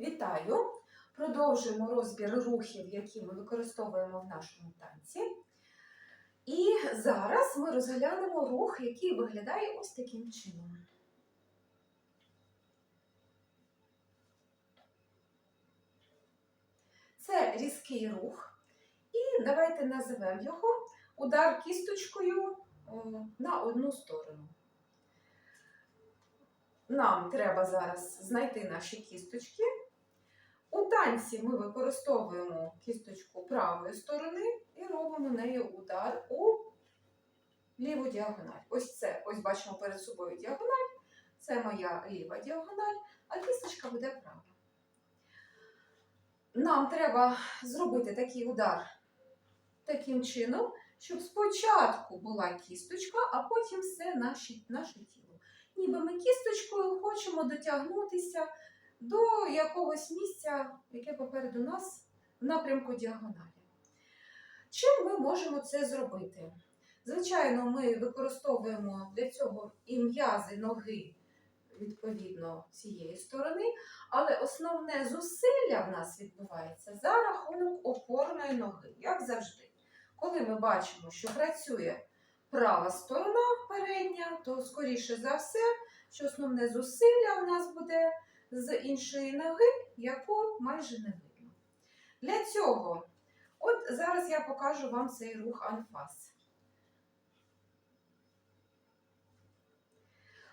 Вітаю! Продовжуємо розбір рухів, які ми використовуємо в нашому танці. І зараз ми розглянемо рух, який виглядає ось таким чином. Це різкий рух. І давайте називемо його удар кісточкою е, на одну сторону. Нам треба зараз знайти наші кісточки. У танці ми використовуємо кісточку правої сторони і робимо нею удар у ліву діагональ. Ось це, ось бачимо перед собою діагональ. Це моя ліва діагональ, а кісточка буде права. Нам треба зробити такий удар таким чином, щоб спочатку була кісточка, а потім все наше, наше тіло. Ніби ми кісточкою хочемо дотягнутися до якогось місця, яке попереду нас в напрямку діагоналі. Чим ми можемо це зробити? Звичайно, ми використовуємо для цього і м'язи ноги відповідно цієї сторони, але основне зусилля в нас відбувається за рахунок опорної ноги, як завжди. Коли ми бачимо, що працює права сторона передня, то скоріше за все, що основне зусилля у нас буде з іншої ноги, яку майже не видно. Для цього, от зараз я покажу вам цей рух анфас.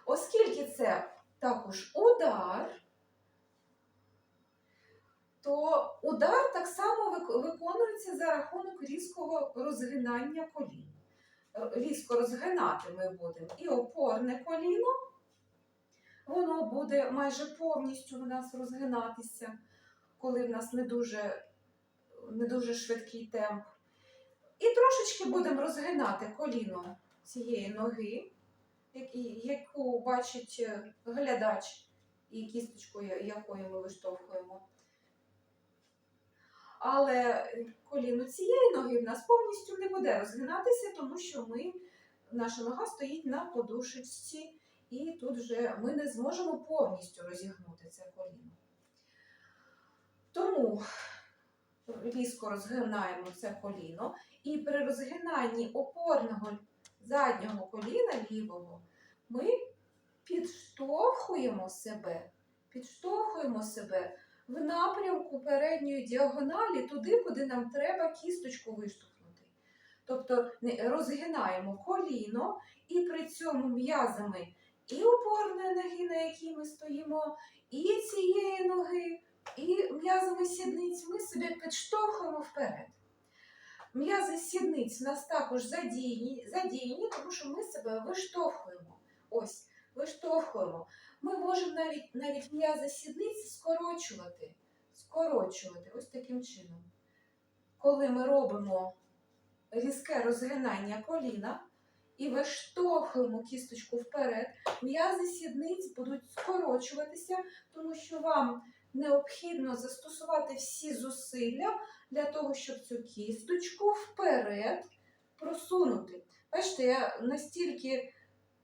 Оскільки це також удар, то удар так само виконується за рахунок різкого розгинання колін. Різко розгинати ми будемо і опорне коліно, воно буде майже повністю в нас розгинатися, коли в нас не дуже, не дуже швидкий темп. І трошечки будемо розгинати коліно цієї ноги, яку бачить е, глядач і кісточку, якою ми виштовхуємо. Але коліно цієї ноги в нас повністю не буде розгинатися, тому що ми, наша нога стоїть на подушечці, і тут вже ми не зможемо повністю розігнути це коліно. Тому різко розгинаємо це коліно, і при розгинанні опорного заднього коліна лівого ми підштовхуємо себе, підштовхуємо себе в напрямку передньої діагоналі туди, куди нам треба кісточку виштовхнути. Тобто розгинаємо коліно і при цьому м'язами і опорної ноги, на якій ми стоїмо, і цієї ноги, і м'язами сідниць ми себе підштовхуємо вперед. М'язи сідниць нас також задіяні, задіяні, тому що ми себе виштовхуємо. Ось, виштовхуємо. Ми можемо навіть, навіть м'язи сідниць скорочувати. Скорочувати ось таким чином. Коли ми робимо різке розгинання коліна і виштовхуємо кісточку вперед, м'язи сідниць будуть скорочуватися, тому що вам необхідно застосувати всі зусилля для того, щоб цю кісточку вперед просунути. Бачите, я настільки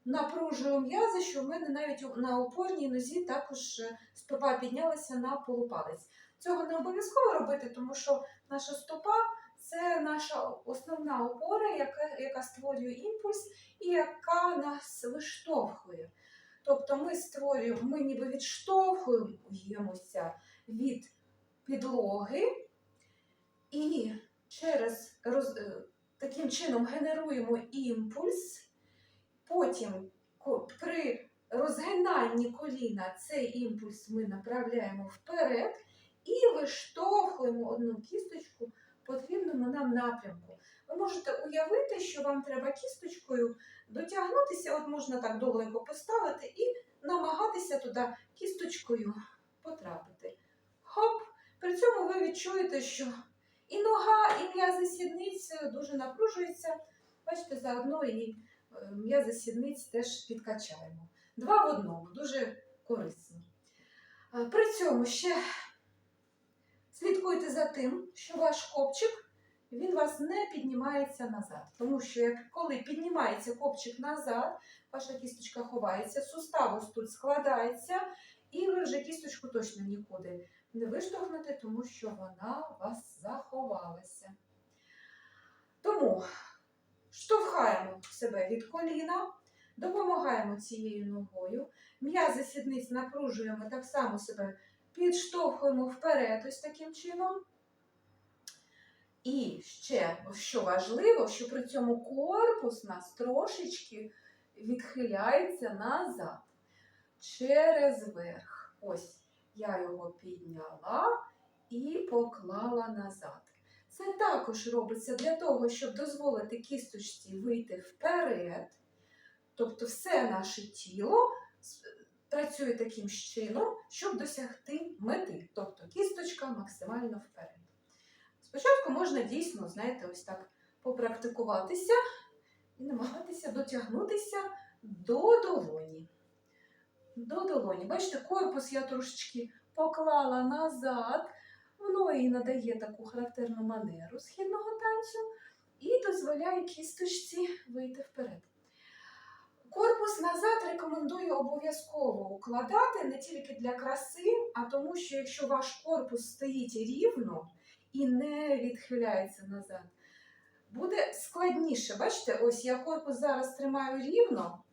напружую м'язи, що в мене навіть на опорній нозі також е, стопа піднялася на полупалець. Цього не обов'язково робити, тому що наша стопа це наша основна опора, яка, яка створює імпульс і яка нас виштовхує. Тобто ми створюємо, ми ніби відштовхуємося від підлоги і через роз, е, таким чином генеруємо імпульс. Потім при розгинанні коліна цей імпульс ми направляємо вперед і виштовхуємо одну кісточку потрібному нам напрямку. Ви можете уявити, що вам треба кісточкою дотягнутися, от можна так довго поставити і намагатися туди кісточкою потрапити. Хоп! При цьому ви відчуєте, що і нога, і м'язи сідниць дуже напружуються. Бачите, заодно і е, м'язи сідниць теж підкачаємо. Два в одному, дуже корисно. При цьому ще слідкуйте за тим, що ваш копчик він вас не піднімається назад. Тому що коли піднімається копчик назад, ваша кісточка ховається, сустав ось тут складається, І ви вже кісточку точно нікуди не виштовхнете, тому що вона у вас заховалася. Тому штовхаємо себе від коліна, допомагаємо цією ногою. М'язи сідниць напружуємо, так само себе підштовхуємо вперед ось таким чином. І ще, що важливо, що при цьому корпус у нас трошечки відхиляється назад через верх. Ось я його підняла і поклала назад. Це також робиться для того, щоб дозволити кісточці вийти вперед. Тобто все наше тіло працює таким чином, щоб досягти мети. Тобто кісточка максимально вперед. Спочатку можна дійсно, знаєте, ось так попрактикуватися і намагатися дотягнутися до долоні. До долоні. Бачите, корпус я трошечки поклала назад, воно і надає таку характерну манеру східного танцю і дозволяє кісточці вийти вперед. Корпус назад рекомендую обов'язково укладати не тільки для краси, а тому, що якщо ваш корпус стоїть рівно і не відхиляється назад, буде складніше. Бачите, ось я корпус зараз тримаю рівно,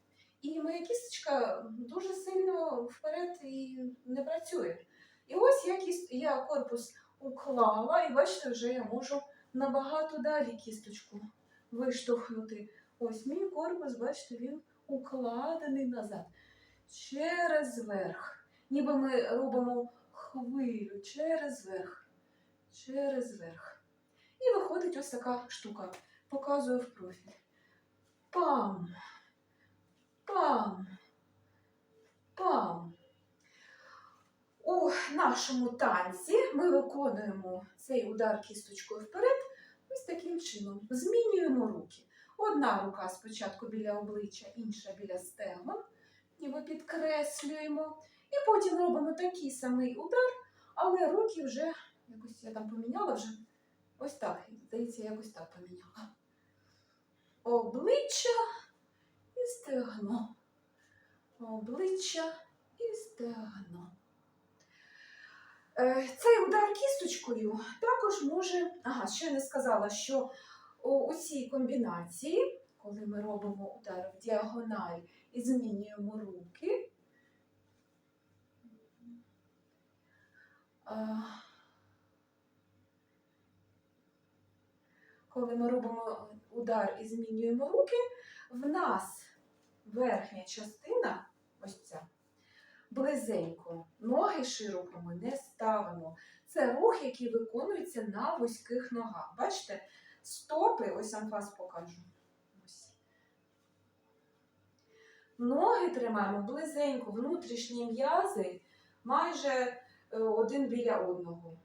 і моя кісточка дуже сильно вперед і не працює. І ось я, кіст... я корпус уклала, і бачите, вже я можу набагато далі кісточку виштовхнути. Ось мій корпус, бачите, він укладений назад. Через верх. Ніби ми робимо хвилю через верх. Через верх. І виходить ось така штука. Показую в профіль. Пам. Пам. Пам. У нашому танці ми виконуємо цей удар кісточкою вперед ось таким чином. Змінюємо руки. Одна рука спочатку біля обличчя, інша біля стегон. Ніби підкреслюємо. І потім робимо такий самий удар, але руки вже якось я там поміняла вже. Ось так. Здається, якось так поміняла. Обличчя і стегно. Обличчя і стегно. Е, Цей удар кісточкою також може. Ага, ще не сказала, що у, цій комбінації, коли ми робимо удар в діагональ і змінюємо руки. Коли ми робимо удар і змінюємо руки, в нас верхня частина, ось ця, близенько, ноги широко ми не ставимо. Це рух, який виконується на вузьких ногах. Бачите, стопи, ось вас покажу. Ноги тримаємо близенько, внутрішні м'язи майже е, один біля одного.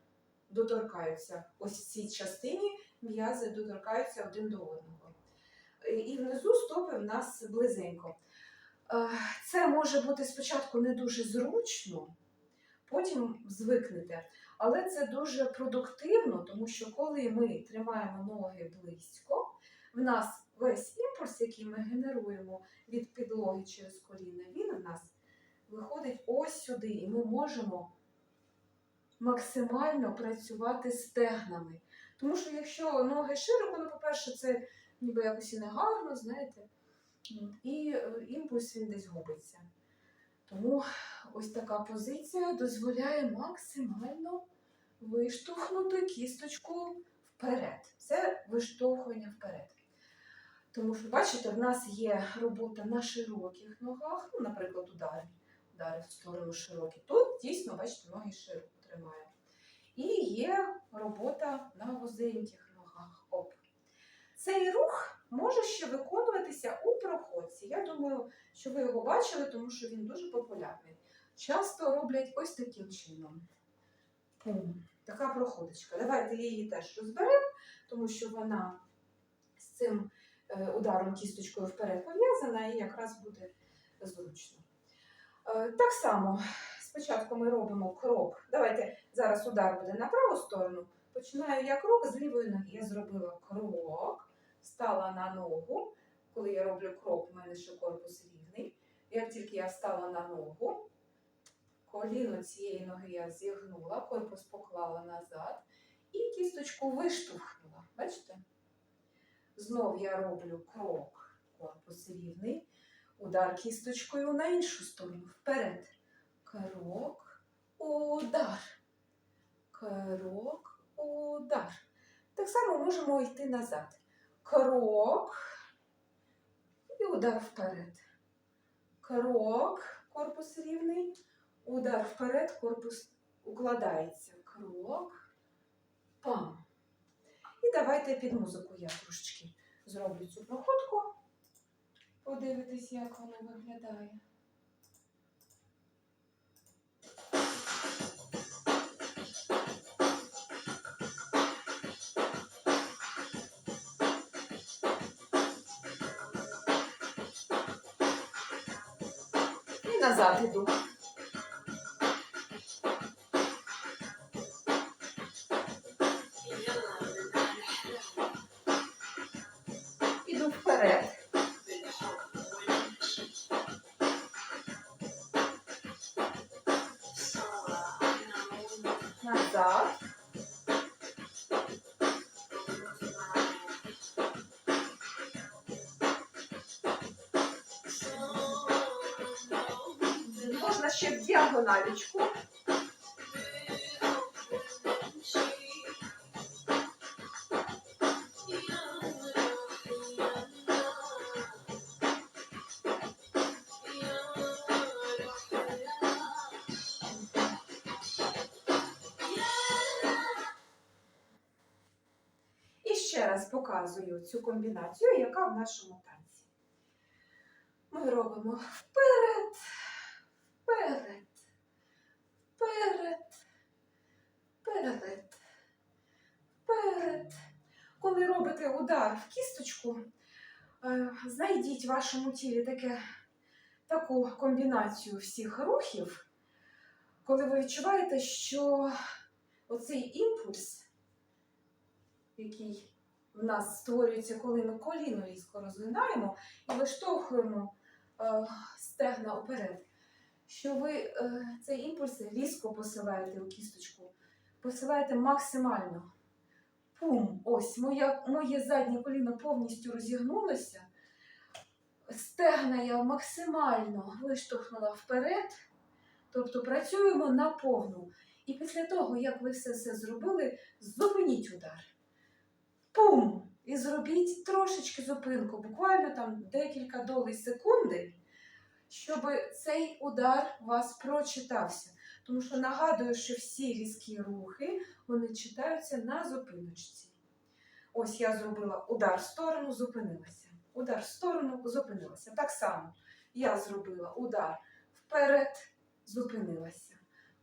Доторкаються. Ось в цій частині м'язи доторкаються один до одного. І внизу стопи в нас близенько. Е, Це може бути спочатку не дуже зручно, потім звикнете. Але це дуже продуктивно, тому що коли ми тримаємо ноги близько, в нас весь імпульс, який ми генеруємо від підлоги через коліна, він в нас виходить ось сюди, і ми можемо максимально працювати стегнами. Тому що якщо ноги широко, ну, по-перше, це ніби якось і не гарно, знаєте, і е, імпульс він десь губиться. Тому ось така позиція дозволяє максимально виштовхнути кісточку вперед. Це виштовхування вперед. Тому що, бачите, в нас є робота на широких ногах, ну, наприклад, удари, удари в сторону широкі. Тут дійсно, бачите, ноги широко тримаємо. І є робота на. Оп. Цей рух може ще виконуватися у проходці. Я думаю, що ви його бачили, тому що він дуже популярний. Часто роблять ось таким чином. Пум. Така проходочка. Давайте її теж розберемо, тому що вона з цим е, ударом кісточкою вперед пов'язана і якраз буде зручно. Е, Так само, спочатку ми робимо крок. Давайте зараз удар буде на праву сторону. Починаю я крок з лівої ноги. Я зробила крок, стала на ногу. Коли я роблю крок, у мене ще корпус рівний. Як тільки я встала на ногу, коліно цієї ноги я зігнула, корпус поклала назад і кісточку виштовхнула. Бачите? Знов я роблю крок, корпус рівний, удар кісточкою на іншу сторону. Вперед. Крок, удар. Крок, удар. Так само можемо йти назад. Крок і удар вперед. Крок, корпус рівний, удар вперед, корпус укладається. Крок, пам. І давайте під музику я трошечки зроблю цю проходку. Подивитись, як воно виглядає. Назад іду. Іду вперед. Назад. Діагоналічку. Ще раз показую цю комбінацію, яка в нашому танці. Ми робимо вперед, вперед, вперед, вперед, вперед. Коли удар в кісточку, е, знайдіть в вашому тілі таке, таку комбінацію всіх рухів, коли ви відчуваєте, що оцей імпульс, який в нас створюється, коли ми коліно різко розгинаємо і виштовхуємо е, стегна вперед, що ви е, цей імпульс різко посилаєте у кісточку, посилаєте максимально. Пум! Ось моє, моє заднє коліно повністю розігнулося. Стегна я максимально виштовхнула вперед, тобто працюємо на повну. І після того, як ви все це зробили, зупиніть удар. Пум! І зробіть трошечки зупинку, буквально там декілька долей секунди, щоб цей удар вас прочитався. Тому що нагадую, що всі різкі рухи вони читаються на зупиночці. Ось я зробила удар в сторону, зупинилася. Удар в сторону, зупинилася. Так само я зробила удар вперед, зупинилася.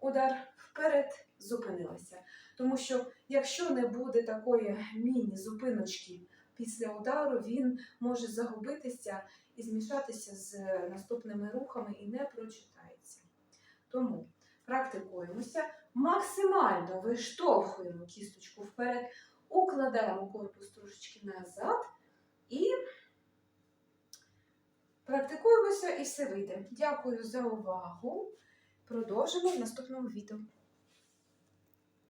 Удар вперед, зупинилася. Тому що якщо не буде такої міні-зупиночки після удару, він може загубитися і змішатися з наступними рухами і не прочитається. Тому практикуємося, максимально виштовхуємо кісточку вперед, укладаємо корпус трошечки назад і практикуємося і все вийде. Дякую за увагу. Продовжимо в наступному відео.